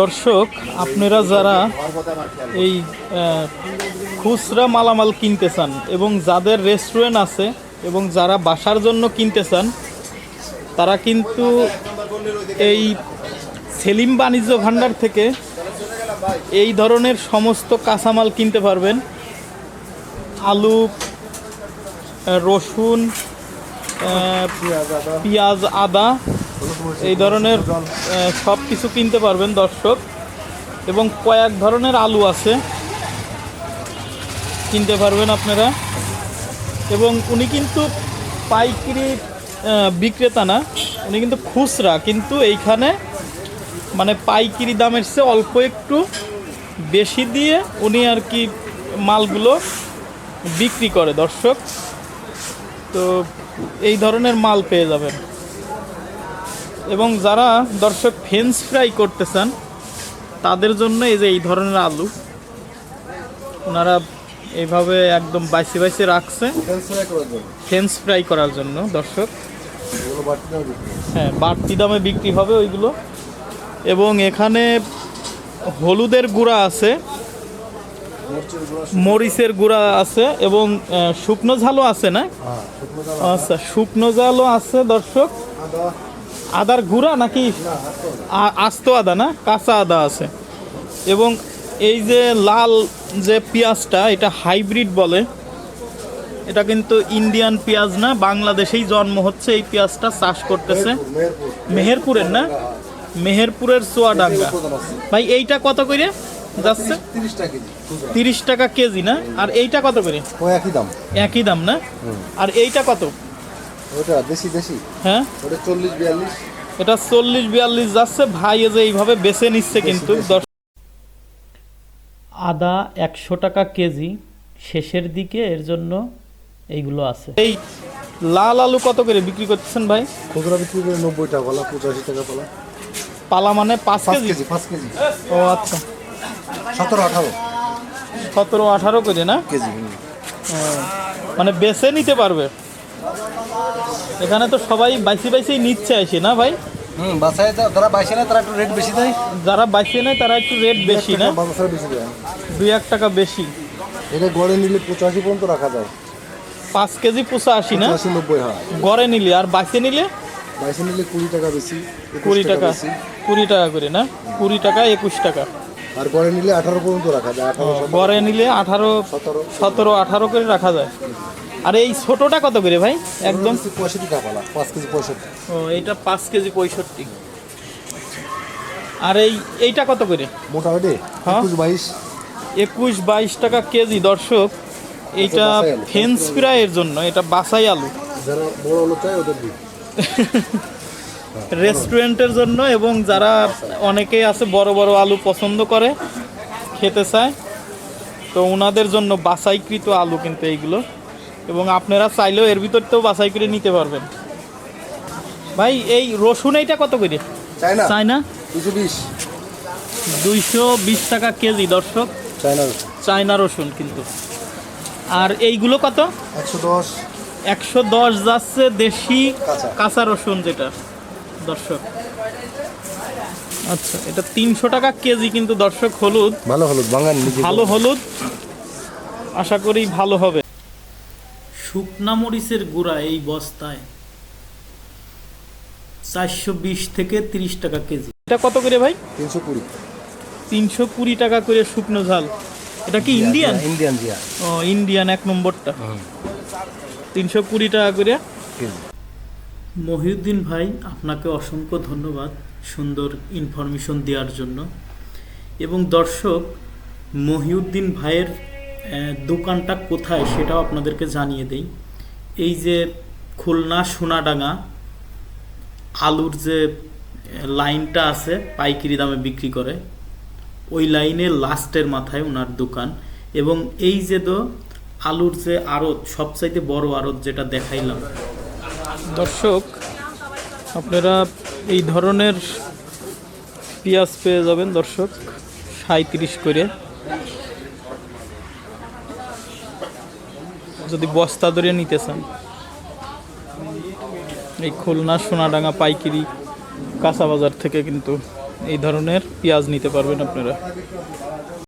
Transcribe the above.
দর্শক, আপনারা যারা এই খুচরা মালামাল কিনতে চান এবং যাদের রেস্টুরেন্ট আছে এবং যারা বাসার জন্য কিনতে চান, তারা কিন্তু এই সেলিম বাণিজ্য ভাণ্ডার থেকে এই ধরনের সমস্ত কাঁচামাল কিনতে পারবেন। আলু রসুন পেঁয়াজ, আদা এই ধরনের সব কিছু কিনতে পারবেন দর্শক। এবং কয়েক ধরনের আলু আছে। কিনতে পারবেন আপনারা। এবং উনি কিন্তু পাইকারি বিক্রেতা না, উনি কিন্তু খুচরা। কিন্তু এইখানে মানে পাইকারি দামের চেয়ে অল্প একটু বেশি দিয়ে উনি আর কি মালগুলো বিক্রি করে দর্শক। তো এই ধরনের মাল পেয়ে যাবেন। এবং যারা দর্শক ফ্রেঞ্চ ফ্রাই করতে চান তাদের জন্য এই যে এই ধরনের আলু ওনারা এইভাবে একদম বাইসে বাইসে রাখছে। ফ্রেঞ্চ ফ্রাই করার জন্য? দর্শক। হ্যাঁ বাড়তি দামে বিক্রি হবে ওইগুলো। এবং এখানে হলুদের গুঁড়া আছে মরিচের গুঁড়া আছে। এবং শুকনো ঝালও আছে না? আচ্ছা শুকনো ঝালও আছে দর্শক। আদার গুঁড়া নাকি আস্ত আদা না? কাঁচা আদা আছে। এবং এই যে লাল যে পেঁয়াজটা এটা হাইব্রিড বলে। এটা কিন্তু ইন্ডিয়ান পেঁয়াজ না বাংলাদেশেই জন্ম হচ্ছে এই পেঁয়াজটা চাষ করতেছে। মেহেরপুরের না? মেহেরপুরের চুয়াডাঙ্গা। ভাই এইটা কত করে যাচ্ছে? তিরিশ টাকা কেজি। তিরিশ টাকা কেজি না? আর এইটা কত করে? একই দাম। একই দাম না? আর এইটা কত? ওটা দেশি দেশি? হ্যাঁ? ওটা চল্লিশ বিয়াল্লিশ? এটা চল্লিশ বিয়াল্লিশ যাচ্ছে। ভাই এই যে এইভাবে বেছে নিচ্ছে কিন্তু আদা একশো টাকা কেজি। শেষের দিকে এর জন্য এইগুলো আছে। এই লাল আলু কত করে বিক্রি করতেছেন ভাই? খুচরা বিক্রি করে নব্বই টাকা পালা পঁচাশি টাকা পালা। পালা মানে পাঁচ কেজি পাঁচ কেজি। ও আচ্ছা। সতেরো আঠারো। সতেরো আঠারো করে না? কেজি। ও, মানে বেছে নিতে পারবে? এখানে তো সবাই বাইসি বাইসি নিচ্ছে আসে না ভাই? হুম বাসায় যারা বাইশে নেয় তারা একটু রেট বেশি দেয়। যারা বাইসে নেয় তারা একটু রেট বেশি না? দুই এক টাকা বেশি। এটা গড়ে নিলে পঁচাশি পর্যন্ত রাখা যায়। পাঁচ কেজি আসি না? নব্বই হয়। গড়ে নিলে আর বাইসে নিলে? বাইশে নিলে কুড়ি টাকা বেশি কুড়ি টাকা কুড়ি টাকা করে না? কুড়ি টাকা একুশ টাকা। আর গড়ে নিলে আঠারো পর্যন্ত রাখা যায়। গড়ে নিলে আঠারো সতেরো আঠারো করে রাখা যায়। আর এই ছোটোটা কত করে ভাই? একদম? পঁয়ষট্টি টাকা পাঁচ কেজি পঁয়ষট্টি। ও এইটা পাঁচ কেজি পঁয়ষট্টি। আর এই এইটা কত করে? মোটামুটি হ্যাঁ। একুশ বাইশ। একুশ বাইশ টাকা কেজি দর্শক। এইটা ফেন্স ফ্রাইয়ের জন্য এটা বাসাই আলু। যারা বড় আলু চায় ওদের রেস্টুরেন্টের জন্য এবং যারা অনেকেই আছে বড় বড় আলু পছন্দ করে খেতে চায় তো ওনাদের জন্য বাছাইকৃত আলু কিন্তু এইগুলো। এবং আপনারা চাইলেও এর ভিতরতেও বাছাই করে নিতে পারবেন। ভাই এই রসুন এইটা কত করে? চায়না। দুশো বিশ। দুইশো বিশ টাকা কেজি দর্শক। চায়না চায়না রসুন কিন্তু। আর এইগুলো কত? একশো দশ। একশো দশ যাচ্ছে দেশি কাঁচা। কাঁচা রসুন যেটা দর্শক। আচ্ছা এটা তিনশো টাকা কেজি কিন্তু দর্শক হলুদ। ভালো হলুদ ভালো হলুদ। আশা করি ভালো হবে। শুকনা মরিচের গুঁড়া এই বস্তায় চারশো বিশ থেকে তিরিশ টাকা কেজি। এটা কত করে ভাই? তিনশো কুড়ি। তিনশো কুড়ি টাকা করে শুকনো ঝাল। এটা কি ইন্ডিয়ান? ইন্ডিয়ান জিয়া। ও ইন্ডিয়ান এক নম্বরটা। তিনশো কুড়ি টাকা করে। কেজি। মহিউদ্দিন ভাই আপনাকে অসংখ্য ধন্যবাদ সুন্দর ইনফরমেশন দেওয়ার জন্য। এবং দর্শক মহিউদ্দিন ভাইয়ের দোকানটা কোথায় সেটাও আপনাদেরকে জানিয়ে দেই। এই যে খুলনা সোনাডাঙ্গা, আলুর যে লাইনটা আছে পাইকারি দামে বিক্রি করে, ওই লাইনের লাস্টের মাথায় ওনার দোকান এবং এই যে তো আলুর যে আড়ত, সবচাইতে বড় আড়ত যেটা দেখাইলাম। দর্শক, আপনারা এই ধরনের পেঁয়াজ পেয়ে যাবেন দর্শক সাঁত্রিশ করে। যদি বস্তা ধরে নিতে চান। এই খুলনা সোনাডাঙ্গা পাইকারি কাঁচা বাজার থেকে কিন্তু এই ধরনের পেঁয়াজ নিতে পারবেন আপনারা।